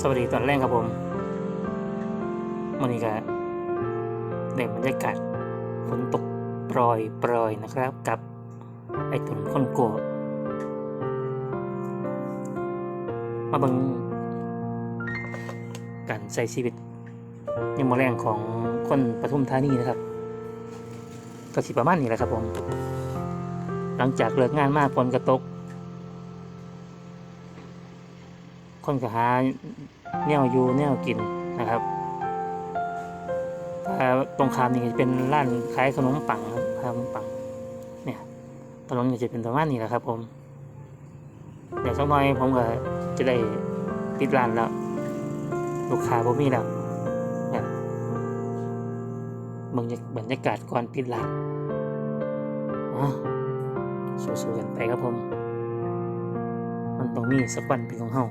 สวัสดีตอนแรกครับผมมันนี้ก็ได้บรรยากาศฝนตกโปรยโปรยนะครับ กับไอ้ตุนคนโกะมาบังการใช้ชีวิตยามมอแรงของคนปทุมธานีนะครับก็สิประมาณนี้แหละครับผม หลังจากเลิกงานมากฝนกระตก คนก็หาแนวอยู่แนวกินนะครับถ้าตรงข้ามนี่จะเป็นร้านขายขนมปังครับขนมปังเนี่ยถนนก็จะเป็นประมาณนี้แหละครับ ผมเดี๋ยวสักหน่อยผมก็จะได้ปิดร้านแล้วลูกค้าผมมีแล้วนี่ยมึงบรรยากาศก่อนปิดร้านอ๋อสู้ๆกันไปครับผม มันต้องมีสักวันเป็นของเฮา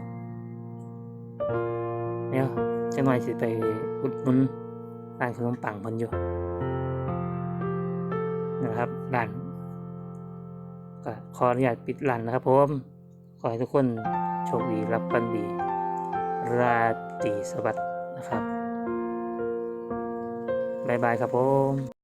ดี๋ยวจะหน่อยสิไปอุดหนุนร้านขนมปังเพิ่นอยู่นะครับร้านก็ขออนุญาตปิดร้านนะครับผมขอให้ทุกคนโชคดีรับปันดี ราตรีสวัสดิ์นะครับบายบายครับผม